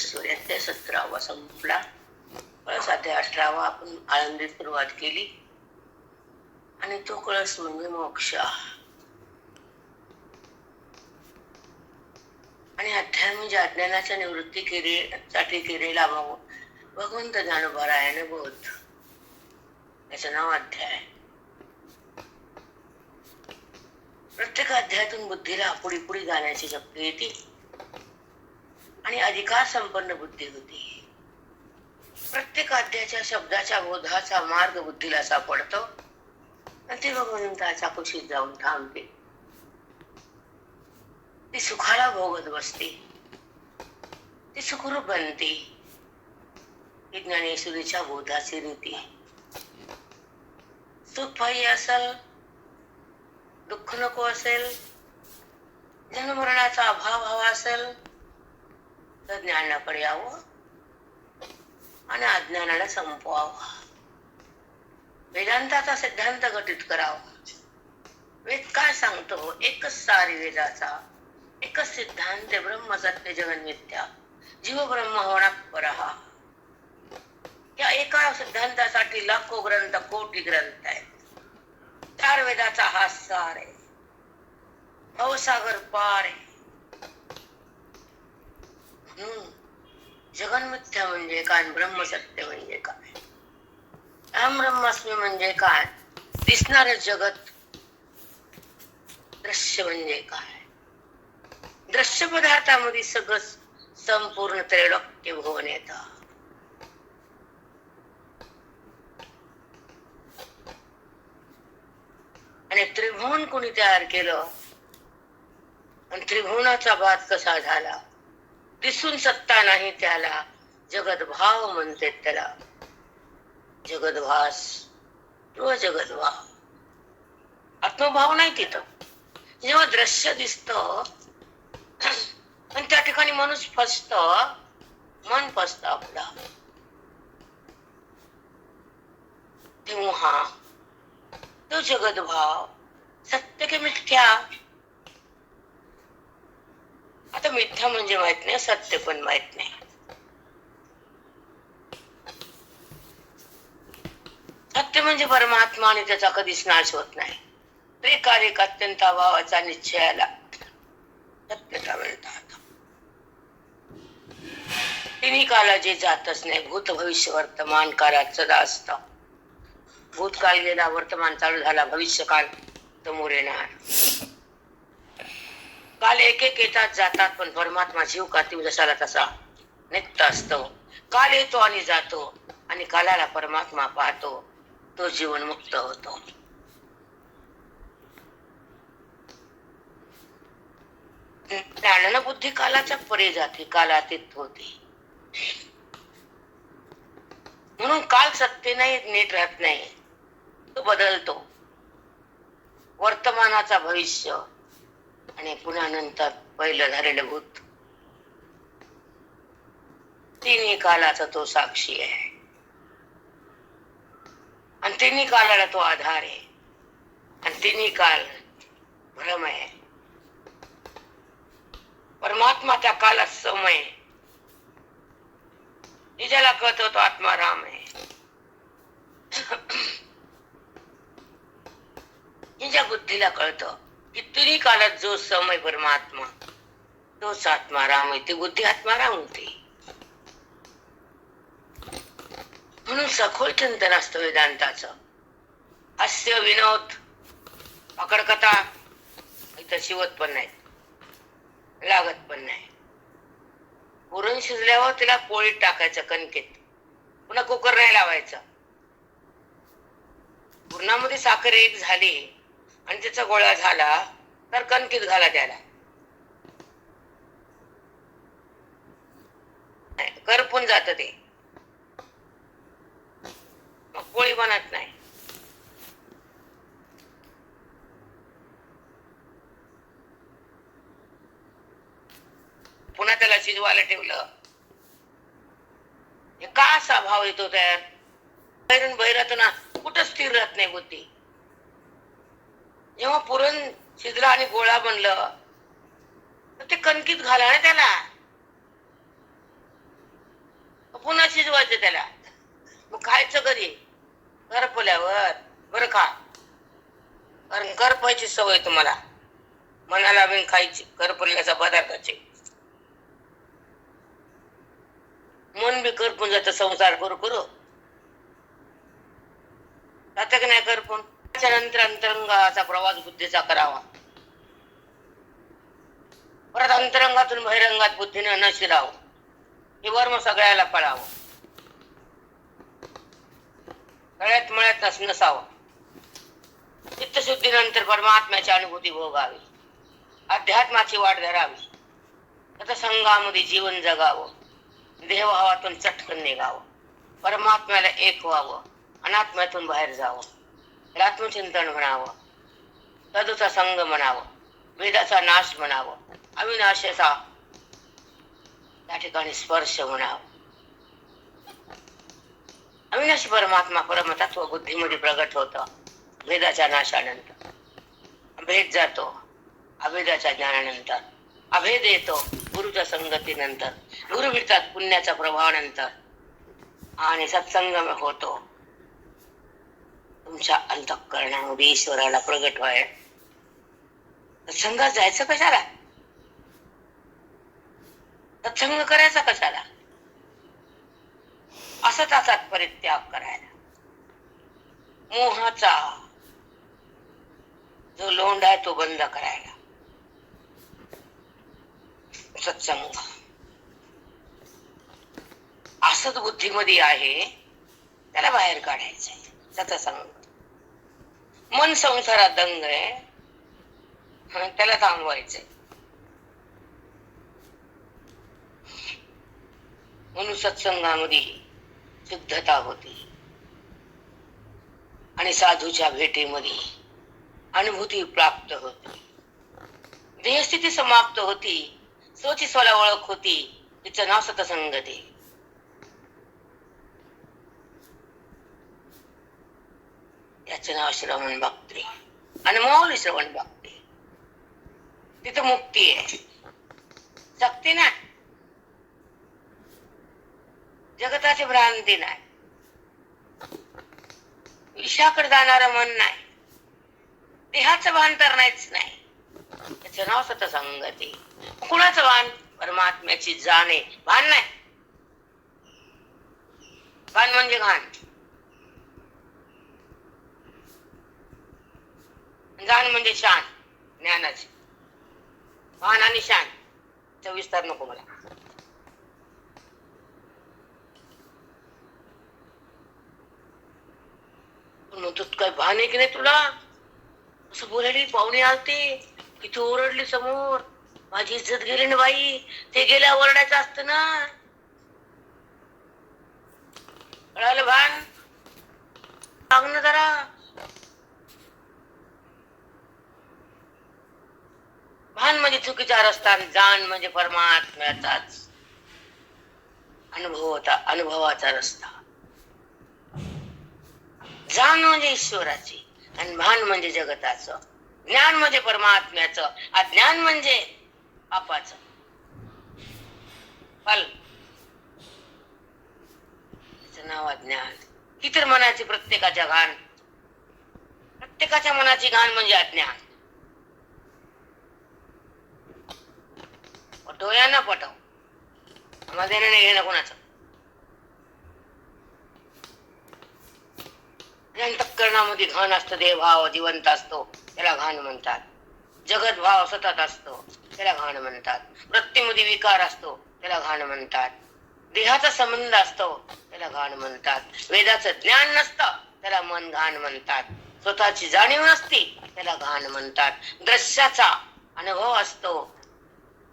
सूर्याच्या सतरावा संपला. कळस अठरावा आपण आळंदीत सुरुवात केली. आणि तो कळस म्हणजे मोक्ष. आणि अध्याय म्हणजे अज्ञानाच्या निवृत्ती केले साठी केलेला भगवंत ज्ञानोबारायण बोध. याचं नाव अध्याय. प्रत्येक अध्यायातून बुद्धीला पुढे पुढे जाण्याची शक्ती येते. आणि अधिकार संपन्न बुद्धी होती. प्रत्येक आद्याच्या शब्दाच्या बोधाचा मार्ग बुद्धीला सापडतो. आणि ती भगवंताच्या कुशीत जाऊन थांबते. ती सुखाला भोगत बसते. ती सुखरूप बनते. ही ज्ञानेश्वरीच्या बोधाची रीती. सुख असेल दुःख नको असेल जनमरणाचा अभाव हवा असेल तर ज्ञानाकडे यावं आणि अज्ञानाला संपवावं. वेदांताचा सिद्धांत घटित करावा. वेद काय सांगतो? एकच सारी वेदाचा एकच सिद्धांत ब्रह्म सत्य जगन जीव ब्रह्म होणार परहा. या एका सिद्धांतासाठी लाखो ग्रंथ कोटी ग्रंथ आहेत. चार वेदाचा हा सार आहे. भवसागर पार आहे. जगन्मिथ्या म्हणजे काय ब्रह्मसत्य म्हणजे काय? अहम ब्रह्मास्मी म्हणजे काय? दिसणार जगत दृश्य म्हणजे काय? दृश्य पदार्थामध्ये सगळं संपूर्ण त्रैलोक्य भवन येत. आणि त्रिभुवन कोणी तयार केलं? आणि त्रिभुवनाचा बाद कसा झाला? दिसून सत्ता नाही त्याला. जगदभाव म्हणतात म्हणते त्याला. जगदभास किंवा जगदभाव आत्मभाव नाही तिथं. जेव्हा दृश्य दिसत आणि त्या ठिकाणी माणूस फसत मन फसत आपला. तेव्हा तो जगदभाव सत्य के मिथ्या आता मिथ्या म्हणजे माहीत नाही सत्य पण माहीत नाही. सत्य म्हणजे परमात्मा आणि त्याचा कधीच नाश होत नाही. एक अत्यंत अभावाचा निश्चयाला सत्यता म्हणतात तिन्ही काला जे जातच नाही. भूत भविष्य वर्तमान काळात सदा असत भूतकाल गेला वर्तमान चालू झाला भविष्यकाल समोर येणार. काल एक एक येतात जातात पण परमात्मा जीव कातील जसाला तसा. नित्य असतो. काल येतो आणि जातो. आणि कालाला परमात्मा पाहतो. तो जीवन मुक्त होतो. ज्ञान बुद्धी कालाच्या परे जाते कालातीत होते. म्हणून काल सत्य नाही नीट राहत नाही. तो बदलतो. वर्तमानाचा भविष्य. आणि पुन्हा नंतर पहिलं झालेलं भूत. तिन्ही कालाचा तो साक्षी आहे. आणि तिन्ही कालाला तो आधार आहे. आणि तिन्ही काल भ्रम आहे. परमात्मा त्या कालात समय ज्याला कळतो तो आत्माराम आहे. हिच्या बुद्धीला कळतं. कितीही काळात जो समय परमात्मा तोच आत्मा राम होते बुद्धी आत्माराम होते. म्हणून सखोल चिंतन असतं वेदांताचं. हास्य विनोद पकडकथा इथं शिवत पण नाही लागत पण नाही. पुरण शिजल्यावर तिला पोळीत टाकायचं कणकेत. पुन्हा कुकर नाही लावायचं. पुरणामध्ये साखर एक झाली आणि त्याचा गोळा झाला तर कणकीत घाला त्याला. नाही, करपून जात ते. मग पोळी बनत नाही. पुन्हा त्याला शिजवायला ठेवलं. हे का असा भाव येतो तयार? बैरून बैरात ना कुठं स्थिर राहत नाही बुद्धी? जेव्हा पुरण शिजलं आणि गोळा बनलं तर ते कणकीत घाला ना त्याला. पुन्हा शिजवायचं त्याला. मग खायचं कधी करपल्यावर बरं खा. कारण करपायची सवय तुम्हाला. मनाला बिन खायची करपल्याचा पदार्थाची. मन बी करपून जात संसार करू करू जात की नाही करपून? त्याच्यानंतर अंतरंगाचा प्रवास बुद्धीचा करावा. परत अंतरंगातून बहिरंगात बुद्धीनं न शिरावं. हे वर्म सगळ्याला पळावं गळ्यात मळ्यात नसावं. चित्तशुद्धीनंतर परमात्म्याची अनुभूती भोगावी. अध्यात्माची वाट धरावी. आता संघामध्ये जीवन जगावं. देहभावातून चटकन निघावं. परमात्म्याला एक व्हावं. अनात्म्यातून बाहेर जावं. हे आत्मचिंतन म्हणावं तदुचा संग म्हणावं वेदाचा नाश म्हणावं अविनाशाचा त्या ठिकाणी स्पर्श म्हणावं. अविनाशी परमात्मा परमतत्व बुद्धीमध्ये प्रगट होतं भेदाच्या नाशानंतर. भेद जातो अभेदाच्या ज्ञानानंतर. अभेद येतो गुरुच्या संगतीनंतर. गुरु मिळतात पुण्याच्या प्रभावानंतर आणि सत्संग होतो तुमच्या अंतःकरणामध्ये ईश्वराला प्रगट व्हाय सत्संगात जायचं कशाला? सत्संग करायचा कशाला? असताचा परित्याग करायला. मोहाचा. जो लोंड आहे तो बंद करायला. सत्संग. असत बुद्धीमध्ये आहे त्याला बाहेर काढायचंय. सत्संग. मन संसारात दंग आहे. त्याला थांबवायचंय. म्हणून सत्संगामध्ये शुद्धता होती. आणि साधूच्या भेटीमध्ये अनुभूती प्राप्त होती. देहस्थिती समाप्त होती. स्वची स्वला ओळख होती. तिचं नाव सतसंगती याचं नाव श्रवण भक्ती आणि मौल श्रवण भक्ती तिथं मुक्ती आहे. शक्ती नाही. जगताची भ्रांती नाही. ईशाकडे जाणार मन नाही. देहाचं भान तर नाहीच नाही. त्याचं नाव सतसंगती. कुणाचं भान? परमात्म्याची जाणे. भान नाही. भान म्हणजे घाण. जाण म्हणजे शान ज्ञानाची. भान आणि शान चा विस्तार नको मला. म्हणतो काय भान आहे की नाही तुला? असं बोलायली पाहुणे आलते. तू ओरडली समोर. माझी इज्जत गेली ना बाई. ते गेल्या ओरडायचं असतं ना. कळालं भान? सांग ना जरा. भान म्हणजे चुकीचा रस्ता आणि जाण म्हणजे परमात्म्याचाच अनुभव होता अनुभवाचा रस्ता. जाण म्हणजे ईश्वराची आणि भान म्हणजे जगताचं. ज्ञान म्हणजे परमात्म्याचं अज्ञान म्हणजे पापाच फल त्याचं नाव अज्ञान ही तर मनाची प्रत्येकाच्या घाण. प्रत्येकाच्या मनाची घाण म्हणजे अज्ञान. डोळ्यांना पटव. आम्हाला देणं नाही घेणं कोणाचं. अंतकरणामध्ये घाण असतं देवभाव जिवंत असतो. त्याला घाण म्हणतात. जगत भाव सतत असतो. त्याला घाण म्हणतात. वृत्तीमध्ये विकार असतो. त्याला घाण म्हणतात. देहाचा संबंध असतो. त्याला घाण म्हणतात. वेदाचं ज्ञान नसतं. त्याला मन घाण म्हणतात. स्वतःची जाणीव नसती. त्याला घाण म्हणतात. दृश्याचा अनुभव असतो.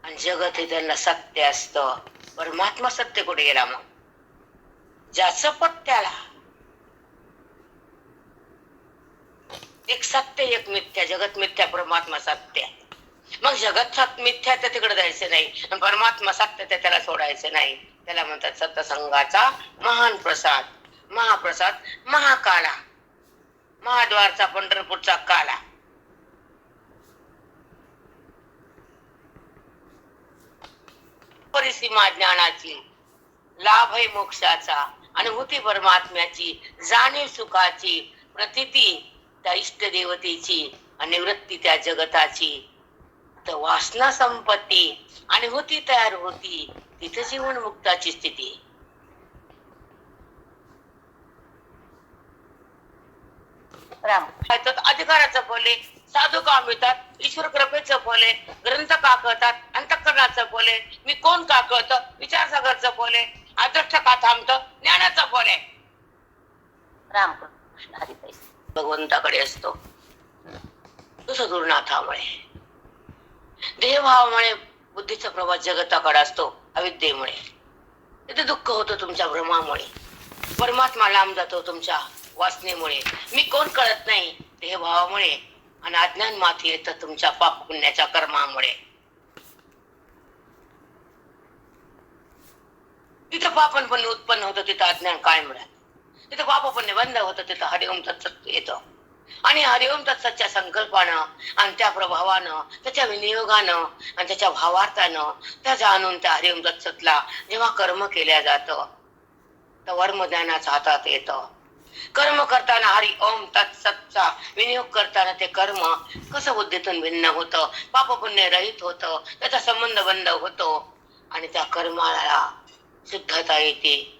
आणि जगत हे त्यांना सत्य असतं. परमात्मा सत्य कुठे गेला मग? ज्याचं पत्त्याला एक सत्य एक मिथ्या. जगत मिथ्या परमात्मा सत्य. मग जगत सत मिथ्या तर तिकडे जायचं नाही. परमात्मा सत्य ते त्याला सोडायचं नाही. त्याला म्हणतात सत्संगाचा महान प्रसाद. महाप्रसाद महाकाला. महाद्वारचा पंढरपूरचा काला. परिसीमा ज्ञानाची लाभ आहे मोक्षाचा अनुभूती परमात्म्याची जाणीव सुखाची प्रतिती त्या इष्ट देवतेची आणि निवृत्ती त्या जगताची. तर वासना संपत्ती आणि होती तयार होती तिथे जीवन मुक्ताची स्थिती. राम. अधिकाराचं बोले. साधू का मिळतात? ईश्वर कृपेचं फल आहे ग्रंथ का कळतात? अंतकरणाचं फल आहे मी कोण का कळतं? विचारसागरचं फल आहे आदर्श का थांबतं? ज्ञानाचं फल आहे रामकृष्ण हरिताई भगवंताकडे असतो. तो सद्गुरुनाथामुळे देहभावामुळे बुद्धीचा प्रवास जगताकडे असतो अविद्येमुळे. तिथे दुःख होतं तुमच्या भ्रमामुळे. परमात्मा लांब जातो तुमच्या वासनेमुळे. मी कोण कळत नाही? देहभावामुळे आणि अज्ञान माती येतं तुमच्या पाप पुण्याच्या कर्मामुळे. तिथं पापन पण उत्पन्न होतं तिथं अज्ञान काय मिळत तिथं पाप पण बंद होतं तिथं हरिओम तत्सत येतं. आणि हरिओम तत्सच्या संकल्पानं आणि त्या प्रभावानं त्याच्या विनियोगानं आणि त्याच्या भावार्थानं त्या जाणून त्या हरिओम तत्सतला जेव्हा कर्म केल्या जातं तर वर्म ज्ञानाच्या हातात येतं. कर्म करताना हरी ओम तत्सतचा विनियोग करताना ते कर्म. कसं बुद्धीतून भिन्न होतं? पाप पुण्य रहित होतं. त्याचा संबंध बंद होतो. आणि त्या कर्माला शुद्धता येते.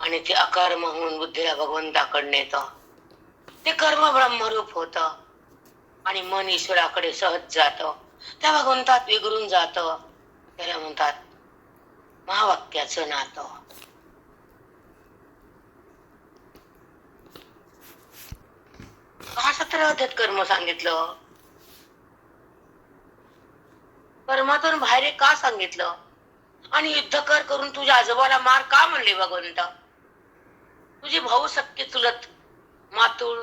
आणि ते अकर्म होऊन बुद्धीला भगवंताकडे नेतं ते कर्म ब्रह्मरूप होत. आणि मन ईश्वराकडे सहज जात. त्या भगवंतात विगरून जात. त्याला म्हणतात महावाक्याचं नातं. का त्यात कर्म सांगितलं. कर्मातून बाहेर का सांगितलं? आणि युद्ध कर करून तुझ्या आजोबाला मार का म्हणले भगवंत? तुझी भाऊ सख्य चुलत मातुळ.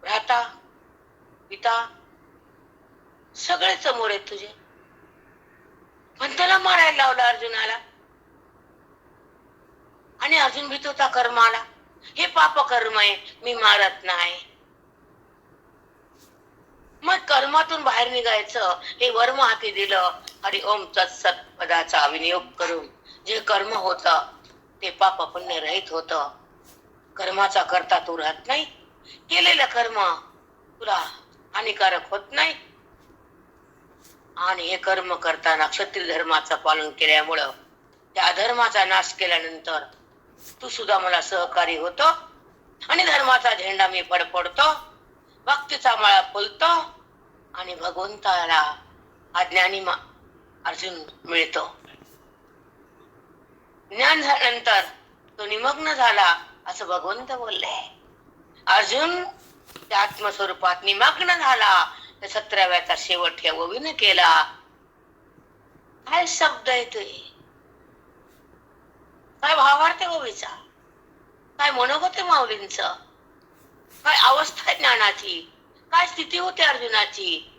भ्राता पिता सगळे समोर आहेत तुझे. पण त्याला मारायला लावला अर्जुनाला. आणि अर्जुन भीत होता कर्माला. हे पाप कर्म आहे मी मारत नाही. मग कर्मातून बाहेर निघायचं हे वर्म हाती दिलं आणि ओम तत्सत पदाचा विनियोग करून जे कर्म होत ते पाप पुण्य रहित होत. कर्माचा करता तू राहत नाही. केलेलं कर्म तुला हानिकारक होत नाही. आणि हे कर्म करताना क्षत्रिय धर्माचं पालन केल्यामुळं त्या धर्माचा नाश केल्यानंतर तू सुद्धा मला सहकारी होतो. आणि धर्माचा झेंडा मी फडफडतो. भक्तीचा माळा फुलतो. आणि भगवंताला अज्ञानी अर्जुन मिळतो. ज्ञान झाल्यानंतर तो निमग्न झाला असं भगवंत बोलले. अर्जुन त्या आत्मस्वरूपात निमग्न झाला. त्या सतराव्याचा शेवट ठेव ओवीने केला. काय शब्द येतोय काय भावार्थ आहे हो काय मनोगत माऊलींच? काय अवस्था आहे ज्ञानाची? काय स्थिती होती अर्जुनाची?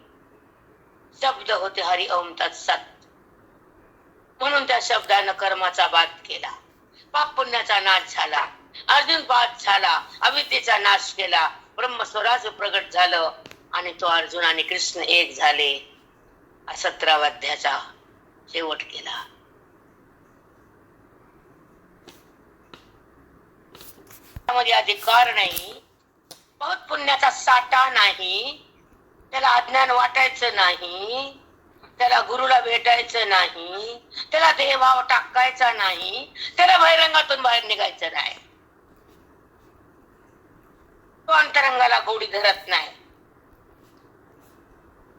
शब्द होते हरि ओम तत्सत. म्हणून त्या शब्दानं कर्माचा बाद केला. पाप पुण्याचा नाश झाला. अर्जुन बाद झाला. अविद्येचा नाश केला. ब्रह्म स्वराज प्रगट झालं आणि तो अर्जुन आणि कृष्ण एक झाले. सतराव्या अध्यायाचा शेवट केला. त्यामध्ये अधिकार नाही बहुत पुण्याचा साठा नाही त्याला अज्ञान वाटायचं नाही त्याला गुरुला भेटायचं नाही त्याला देहभाव टाकायचा नाही त्याला बहिरंगातून बाहेर निघायचं नाही. तो अंतरंगाला गोडी धरत नाही.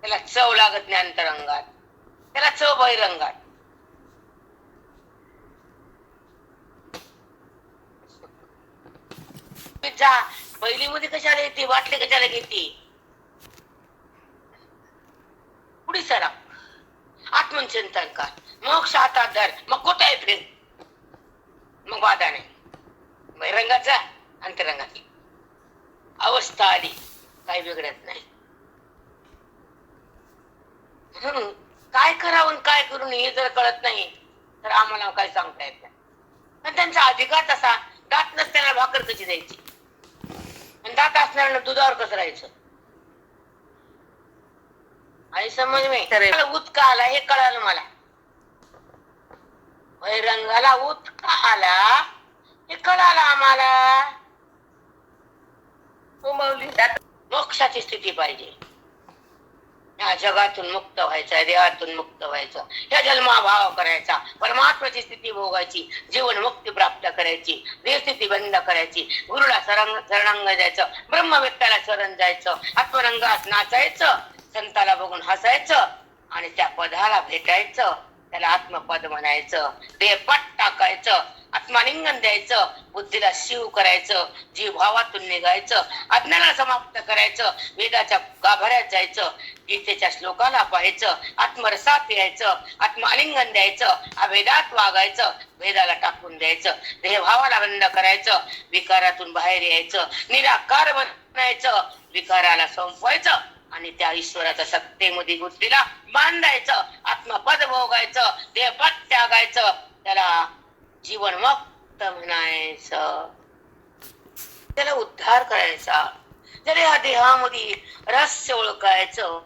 त्याला चव लागत नाही अंतरंगात. त्याला चव बहिरंगात. जा. पहिलीमध्ये कशाला येते? वाटले कशाला घेते? पुढे सरा? आत्मचिंतन कर. मग हातात धर. मग कुठे आहे फिर मग वादा नाही. बहिरंगाचा अंतरंगाची अवस्था आली. काही बिघडत नाही. म्हणून काय करावं काय करू हे जर कळत नाही तर आम्हाला काय सांगता येत नाही. पण त्यांचा अधिकार तसा. दात नसताना भाकर कशी द्यायची? आणि दात असणाऱ्यांना दुधावर कसं राहायचं? आणि समज मी उतका आला हे कळालं मला. रंगाला उत का आला हे कळालं आम्हाला. हो मोक्षाची स्थिती पाहिजे. या जगातून मुक्त व्हायचा देहातून मुक्त व्हायचं या जन्माभाव करायचा परमात्माची स्थिती भोगायची जीवन मुक्ती प्राप्त करायची देहस्थिती बंद करायची गुरुला सरंग शरणांग द्यायचं ब्रह्मवेत्ताला शरण जायचं आत्मरंगात नाचायचं संताला बघून हसायचं आणि त्या पदाला भेटायचं त्याला आत्मपद म्हणायचं देहपाट टाकायचं आत्मालिंगन द्यायचं बुद्धीला शिव करायचं जीव भावातून निघायचं अज्ञाला समाप्त करायचं वेदाच्या गाभाऱ्यात जायचं गीतेच्या श्लोकाला पाहायचं आत्मरसात यायचं आत्मालिंगन द्यायचं अभेदात वागायचं भेदाला टाकून द्यायचं देहभावाला बंद करायचं विकारातून बाहेर यायचं निराकार बनायचं विकाराला संपवायचं आणि त्या ईश्वराच्या सत्तेमध्ये बुद्धीला बांधायचं आत्मपद भोगायचं देहपद त्यागायचं त्याला जीवन मुक्त म्हणायचं. त्याला उद्धार करायचा. त्याला या देहामध्ये रहस्य ओळखायचं.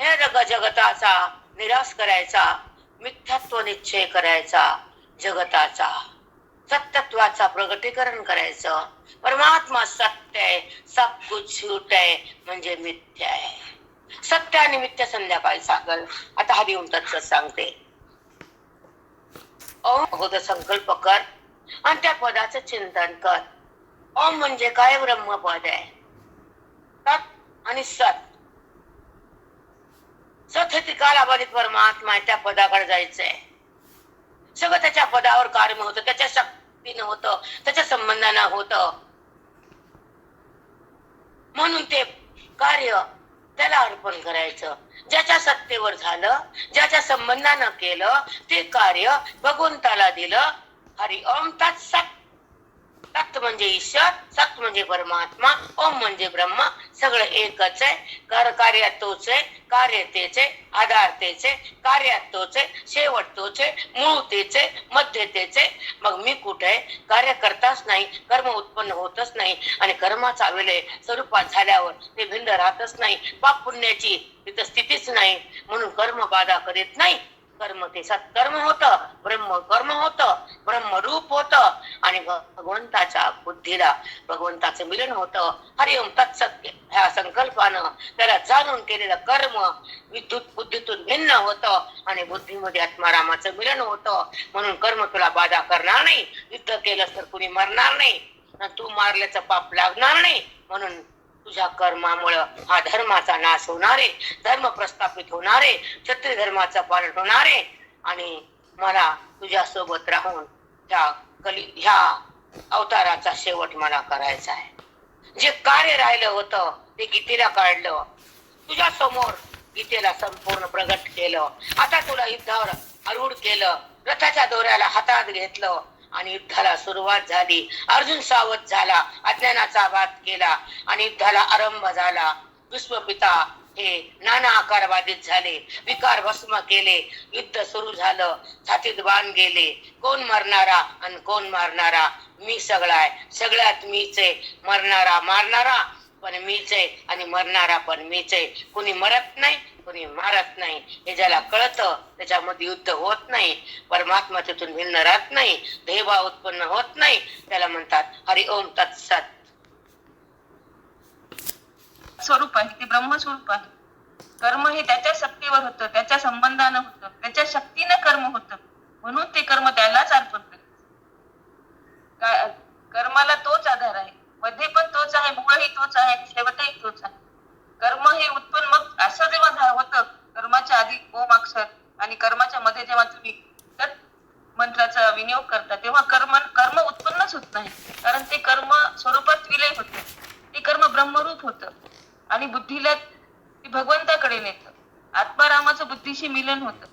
या जग जगताचा निराश करायचा. मिथ्यात्व निश्चय करायचा. जगताचा. सत्यत्वाचा प्रगटीकरण करायचं. परमात्मा सत्य आहे. सब कुछ आहे. म्हणजे मिथ्या आहे. सत्य आणि मिथ्या संध्याकाळी सांगल. आता हरी तत्व सांगते. ओम अगोदर संकल्प कर आणि त्या पदाचं चिंतन कर. ओम म्हणजे काय ब्रह्मपद आहे? सत आणि सत. सत हे कालाबाधित परमात्मा आहे त्या पदाकडे जायचंय. सगळं त्याच्या पदावर कार्य होतं त्याच्या शक्तीनं होतं त्याच्या संबंधानं होतं. म्हणून ते कार्य त्याला अर्पण करायचं. ज्याच्या सत्तेवर झालं ज्याच्या संबंधानं केलं ते कार्य भगवंताला दिलं. हरिओम ओम सत्य म्हणजे ईश्वर सत म्हणजे परमात्मा ओम म्हणजे ब्रह्म सगळं एकच आहे. कर कार्यात तोच आहे कार्य तेच आहे आधार तेच आहे कार्यात तोच आहे शेवट तोच आहे मूळ तेच आहे मध्य तेच आहे. मग मी कुठे आहे? कार्य करताच नाही कर्म उत्पन्न होतच नाही आणि कर्माचा विलय स्वरूपात झाल्यावर ते भिंड राहतच नाही. पाप पुण्याची तिथं स्थितीच नाही. म्हणून कर्म बाधा करीत नाही. कर्म ते सत्कर्म होत ब्रह्म कर्म होत ब्रह्म रूप होत. आणि भगवंताच्या बुद्धीला भगवंताचं मिलन होत. हरिओम तत्सत्य ह्या संकल्पानं त्याला जाणून केलेलं कर्म विद्युत बुद्धीतून भिन्न होत. आणि बुद्धीमध्ये आत्मारामाचं मिलन होत. म्हणून कर्म तुला बाधा करणार नाही. युद्ध केलं तर कुणी मरणार नाही. तू मारल्याचं पाप लागणार नाही. म्हणून तुझ्या कर्मामुळं हा धर्माचा नाश होणारे धर्म प्रस्थापित होणारे क्षत्रिय धर्माचं पालन होणारे आणि मला तुझ्या सोबत राहून त्या कली ह्या अवताराचा शेवट मला करायचा आहे. जे कार्य राहिलं होतं ते गीतेला काढलं. तुझ्या समोर गीतेला संपूर्ण प्रगट केलं. आता तुला युद्धावर आरूढ केलं. रथाच्या दोऱ्याला हातात घेतलं. आणि युद्धाला सुरुवात झाली. अर्जुन सावध झाला अज्ञानाचा वाद केला आणि युद्धाला आरंभ झाला. विश्वपिता हे नाना आकार बाधित झाले विकार भस्म केले युद्ध सुरू झालं छातीत बाण गेले. कोण मरणारा आणि कोण मारणारा? मी सगळा सगळ्यात मीच आहे मरणारा मारणारा पण मीच आहे आणि मरणारा पण मीच. आहे कुणी मरत नाही कोणी मारत नाही हे ज्याला कळतं त्याच्यामध्ये युद्ध होत नाही परमात्मा तिथून भिन्न राहत नाही देवा उत्पन्न होत नाही त्याला म्हणतात हरि ओम तत्सत स्वरूप आहे ते ब्रह्मस्वरूप आहे. कर्म हे त्याच्या शक्तीवर होतं त्याच्या संबंधानं होतं त्याच्या शक्तीनं कर्म होतं. म्हणून ते कर्म त्यालाच अर्पण करत कर्माला तोच आधार आहे. मध्ये पण तोच आहे मुळही तोच आहे शेवटही तोच आहे. आत्मारामाचं मिलन होतं.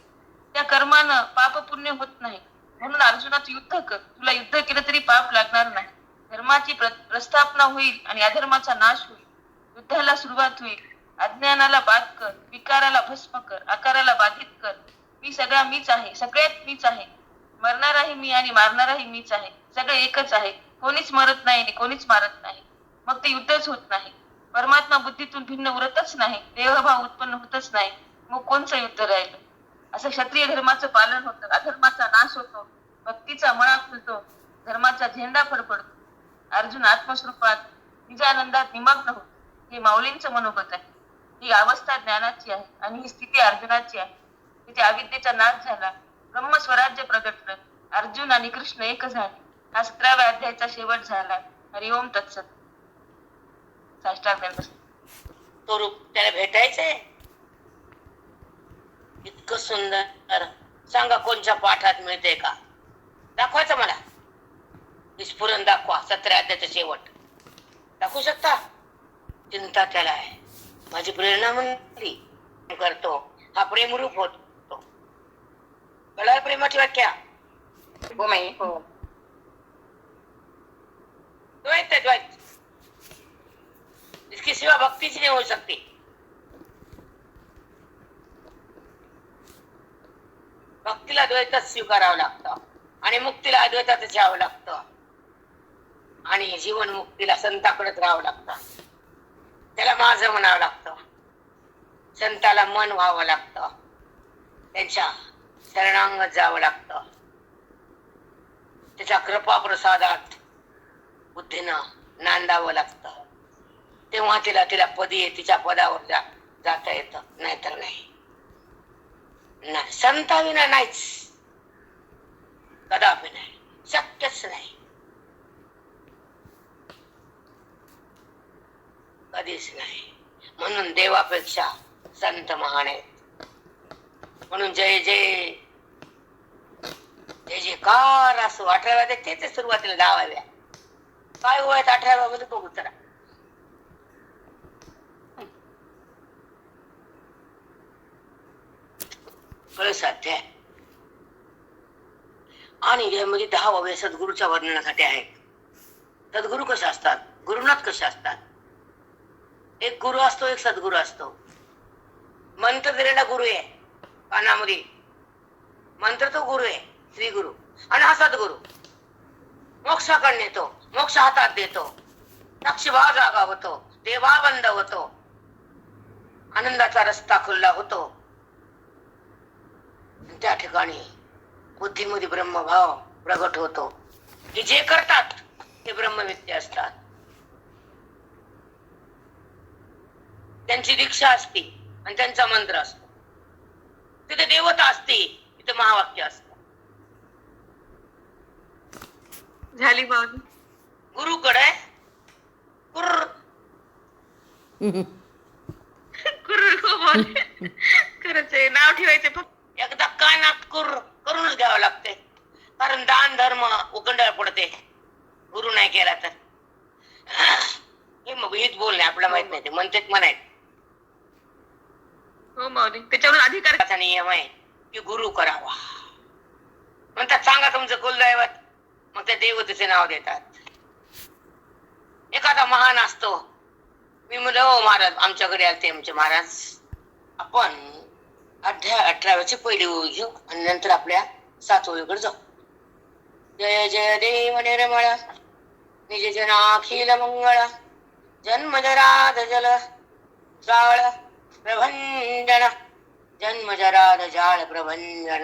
त्या कर्मानं पाप पुण्य होत नाही. म्हणून अर्जुनात युद्ध कर. तुला युद्ध केलं तरी पाप लागणार नाही. धर्माची प्रस्थापना होईल आणि अधर्माचा नाश होईल. युद्धाला सुरुवात होईल. अज्ञानाला बाद कर. विकाराला भस्म कर. आकाराला बाधित कर. मी सगळा मीच आहे. सगळ्यात मीच आहे. मरणाराही मी आणि मारणाराही मीच आहे. सगळे एकच आहे. कोणीच मरत नाही आणि कोणीच मारत नाही. मग ते युद्धच होत नाही. परमात्मा बुद्धीतून भिन्न उरतच नाही. देहभाव उत्पन्न होतच नाही. मग कोणचं युद्ध राहिलं? असं क्षत्रिय धर्माचं पालन होतं अधर्माचा नाश होतो भक्तीचा मळा फुलतो धर्माचा झेंडा फडफडतो. अर्जुन आत्मस्वरूपात निजानंदात निमग्न होतो. हे माऊलींचं मनोगत आहे. ही अवस्था ज्ञानाची आहे आणि ही स्थिती अर्जुनाची आहे. तिथे अविद्येचा नाश झाला ब्रह्म स्वराज्य प्रगटलं अर्जुन आणि कृष्ण एक झाले. हा सतराव्या अध्यायाचा शेवट झाला. हरिओम तत्सत. साष्टांग तो रूप त्याला भेटायचंय? इतकं सुंदर. सांगा कोणच्या पाठात मिळते का? दाखवायचं मला. विस्फुरण दाखवा सतरा अध्याचं शेवट. दाखवू शकता? चिंता त्याला आहे. माझी प्रेरणा म्हणली करतो. हा प्रेमरूप होतो. कळाल प्रेमाची व्याख्या? हो माई. हो. द्वैत द्वैत. इसकी सिवा भक्ति से नहीं हो सकती भक्तीला द्वैतच स्वीकारावं लागतं. आणि मुक्तीला अद्वैतातच यावं लागतं. आणि जीवन मुक्तीला संताकडेच राहावं लागतं. त्याला माझं म्हणावं लागतं. संताला मन व्हावं लागतं. त्यांच्या शरणांगत जावं लागतं. त्याच्या कृपा प्रसादात बुद्धीनं नांदावं लागतं. तेव्हा तिला तिला पदी तिच्या पदावर जा जाता येतं. नाहीतर नाही. नाही संताविना नाहीच कदापि नाही शक्यच नाही कधीच नाही म्हणून देवापेक्षा संत महान आहेत म्हणून जय जय जय जयकार असो अठराव्या ते ते सुरुवातीला लावाव्या काय वयात अठराव्या मध्ये बघू तर साध्य? आहे आणि यामध्ये म्हणजे दहा वावे सद्गुरूच्या वर्णनासाठी आहेत सद्गुरू कसे असतात? गुरुनाथ कसे असतात? एक गुरु असतो एक सद्गुरू असतो. मंत्र दिलेला गुरु आहे कानामध्ये. मंत्र तो गुरु आहे श्री गुरु आणि हा सद्गुरु. मोक्षाकडे नेतो मोक्ष हातात देतो. साक्षीभाव जागा होतो देवा बंद होतो. आनंदाचा रस्ता खुल्ला होतो. त्या ठिकाणी बुद्धीमध्ये ब्रह्मभाव प्रगट होतो. की जे करतात ते ब्रह्मविद्या असतात. त्यांची दीक्षा असते आणि त्यांचा मंत्र असतो. तिथे देवता असते तिथे महावाक्य असतं. झाली माऊली गुरुकडे कुर्र खरंच आहे नाव ठेवायचे फक्त एकदा कानात कुर्र करूनच घ्यावं लागते. कारण दान धर्म उकंडाळ पडते. गुरु नाही केला तर. हे मग हीच बोलणे आपल्याला माहीत नाही ते म्हणतेच म्हणाय हो माऊली त्याच्यावरून अधिकार त्याचा नियम आहे की गुरु करावा. म्हणतात सांगा तुमचं कुलदैवत. मग त्या देवतेचे नाव देतात. एखादा महान असतो. मी म्हणलं हो महाराज आमच्याकडे आलते आमचे महाराज. आपण अठरा अठराव्याची पहिली ओळी घेऊ आणि नंतर आपल्या सात ओळीकडे जाऊ. जय जय देव निर्मळ निज जनाखिल मंगळ जन्म जराध जल जाळ प्रभंजन जन्म जराध जाळ प्रभंजन.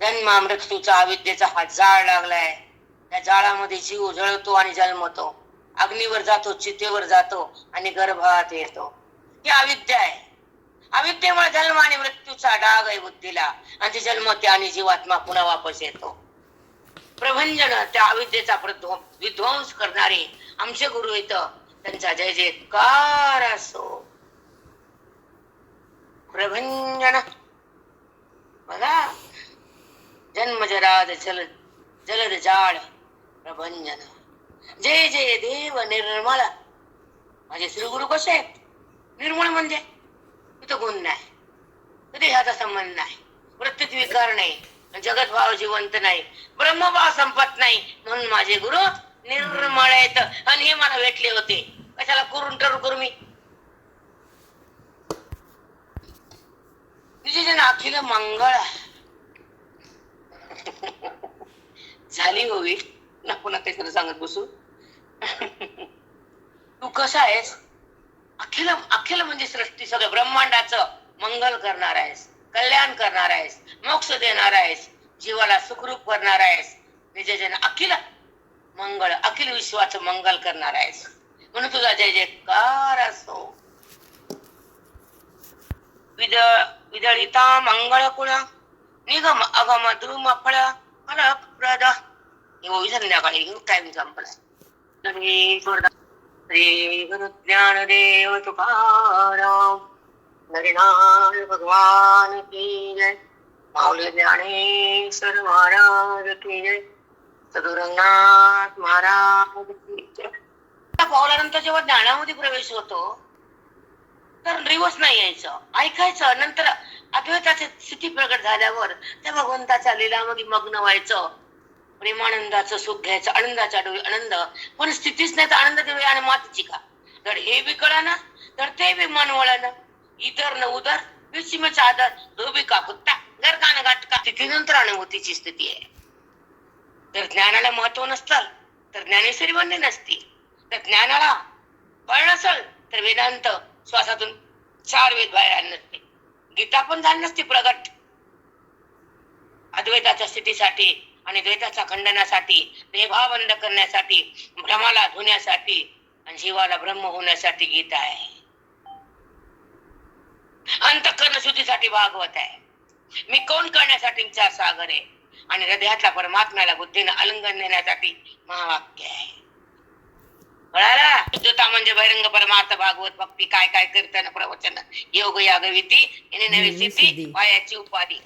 जन्मा मृत्यूचा अविद्येचा हा जाळ लागलाय. त्या जाळामध्ये जीव जळतो आणि जन्मतो. अग्नीवर जातो चितेवर जातो आणि गर्भात येतो. ही अविद्या आहे. अविद्येमुळे जन्म आणि मृत्यूचा डाग आहे बुद्धीला. आणि ते जन्मते आणि जीवात्मा पुन्हा वापस येतो. प्रभंजन त्या अविद्येचा प्रध्व- विध्वंस करणारे आमचे गुरु इथं त्यांचा जय जयकार असो. प्रभंजन. बघा. जन्म जराद जल जलद जाळ. प्रभंजन. जय जय देव निर्मळ. माझे श्रीगुरु कसे आहेत? निर्मळ म्हणजे? तिथं गुण नाही. देहाचा संबंध नाही. प्रत्येक विकार नाही. जगत भाव जिवंत नाही. ब्रह्मभाव संपत नाही. म्हणून माझे गुरु निर्मळ आहेत. आणि हे मला भेटले होते. कशाला करून टरू करू मी? निजजन अखिल मंगळ झाली होवी ना पुन्हा काहीतरी सांगत बसू. तू कसा आहेस? अखिल अखिल म्हणजे सृष्टी. सगळं ब्रह्मांडाचं मंगल करणार आहेस कल्याण करणार आहेस मोक्ष देणार आहेस जीवाला सुखरूप करणार आहेस. निजजन अखिल मंगळ अखिल विश्वाचं मंगल करणार आहेस. म्हणून तुझा जय जयकार असो. विद विदळिता मंगळ कुळ निगम अगम द्रुम फळ फळ प्रद हे संध्याकाळी टाइम संपलाय श्री गुरु ज्ञानदेव तुकाराम नरनाथ भगवान की जय माऊली ज्ञानेश्वर महाराज की जय सदुरंगनाथ महाराज की जय त्या पावलानंतर जेव्हा ज्ञानामध्ये प्रवेश होतो तर रिवर्स नाही यायचं. ऐकायचं नंतर अद्वैताची स्थिती प्रकट झाल्यावर त्या भगवंताच्या लीलामध्ये मग्न व्हायचं. प्रेमानंदाचं सुख घ्यायचं आनंदाच्या डोळी आनंद. पण स्थितीच नाही तर आनंद देऊया आणि मातीची का तर हे बी कळाना तर ते बी मन इतर न उदर विषम चादर धोबी का कुत्ता? घर कान गाठ का स्थितीनंतर अनुभूतीची स्थिती आहे. तर ज्ञानाला महत्त्व नसतं तर ज्ञानेश्वरी बनली नसती. तर ज्ञानाला बळ नसल तर वेदांत श्वासातून चार वेद बाहेर आणले नसते. गीता पण झाली नसती प्रगट. अद्वैताच्या स्थितीसाठी आणि द्वैताच्या खंडनासाठी देभाव बंद करण्यासाठी भ्रमाला धुण्यासाठी आणि जीवाला ब्रह्म होण्यासाठी गीता आहे. अंतकरण शुद्धीसाठी भागवत आहे. मी कोण करण्यासाठी विचार सागर आहे? आणि हृदयातल्या परमात्म्याला बुद्धीनं आलिंगन देण्यासाठी महावाक्य आहे. कळाला? शुद्धता म्हणजे बहिरंग परमार्थ भागवत भक्ती काय काय कीर्तन प्रवचन योग याग विधी याने नवी सिद्धी. वायाची उपाधी.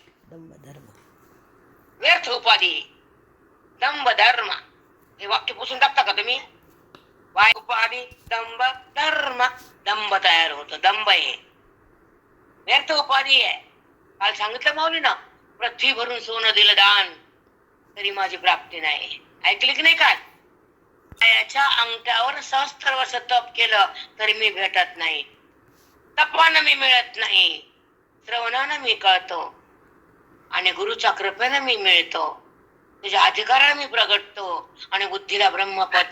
व्यर्थ उपाधी. दंभ धर्म हे वाक्य पुसून टाकता का तुम्ही? वाय उपाधी दंभ धर्म दंभ तयार होतो. दंभ आहे व्यर्थ उपाधी आहे. काल सांगितलं माऊली ना पृथ्वी भरून सोनं दिलं दान. तरी माझी प्राप्ती नाही. ऐकली की नाही काल? पायाच्या अंगठ्यावर सहस्त्र वर्ष तप केलं तरी मी भेटत नाही. तपानं मी मिळत नाही. श्रवणानं मी कळतो. आणि गुरुच्या कृपेनं मी मिळतो. तुझ्या अधिकाराने मी प्रगटतो आणि बुद्धीला ब्रह्मपद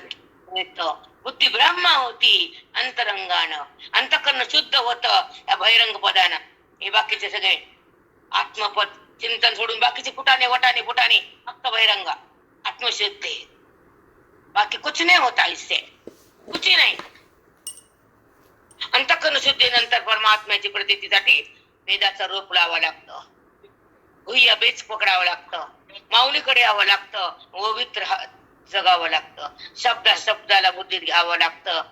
मिळतो. बुद्धी ब्रह्म होती अंतरंगानं. अंतकरण शुद्ध होत या बहिरंग पदानं. हे बाकीचे सगळे आत्मपद चिंतन सोडून बाकीचे पुटाने वटाने फुटाने फक्त बहिरंग. आत्मशुद्ध. बाकी कुछ नाही होता इससे कुछ नाही. अंतकरण शुद्धीनंतर परमात्म्याची प्रतीसाठी वेदाचं रोप लावा लागतं. भुय्या बेच पकडावं लागतं. माऊलीकडे यावं लागतं. ओवित जगावं लागतं. शब्द शब्दाला बुद्धीत घ्यावं लागतं.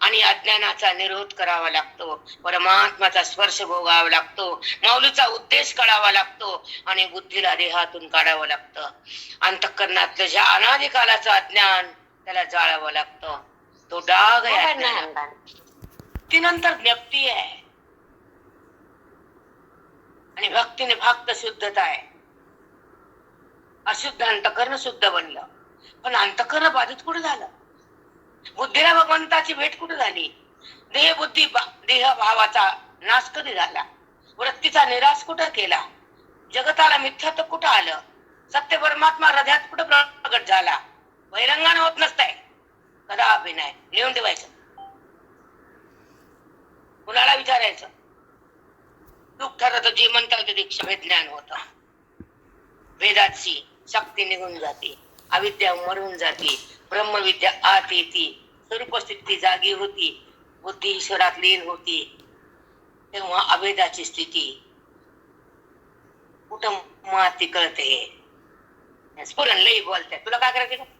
आणि अज्ञानाचा निरोध करावा लागतो. परमात्माचा स्पर्श भोगावा लागतो. माऊलीचा उद्देश कळावा लागतो. आणि बुद्धीला देहातून काढावं लागतं. अंतःकरणातलं ज्या अनादी कालाचं अज्ञान त्याला जाळावं लागतं. तो डाग आहे. ती नंतर व्यक्ती आहे. आणि भक्तीने भक्त शुद्धता आहे. अशुद्ध अंतकरण शुद्ध बनलं. पण अंतकरण बाधित कुठे झालं? बुद्धीला भगवंताची भेट कुठे झाली? देह बुद्धी देह भावाचा नाश कधी झाला? वृत्तीचा निराश कुठं केला? जगताला मिथ्यात्व कुठं आलं? सत्य परमात्मा हृदयात कुठं प्रगट झाला? बहिरंगाने होत नसतंय. कदा अभिनय लिहून ठेवायचं. कुणाला विचारायचं? दुःख ठरत जे म्हणतात ते दीक्षा ज्ञान होत. वेदाची शक्ती निघून जाते. अविद्या मरून जाते. ब्रह्मविद्या आत येते. स्वरूप स्थिती जागी होती. बुद्धी ईश्वरात लीन होती. तेव्हा अभेदाची स्थिती कुठं माती कळते स्फुरण लई बोलते तुला काय करायचं?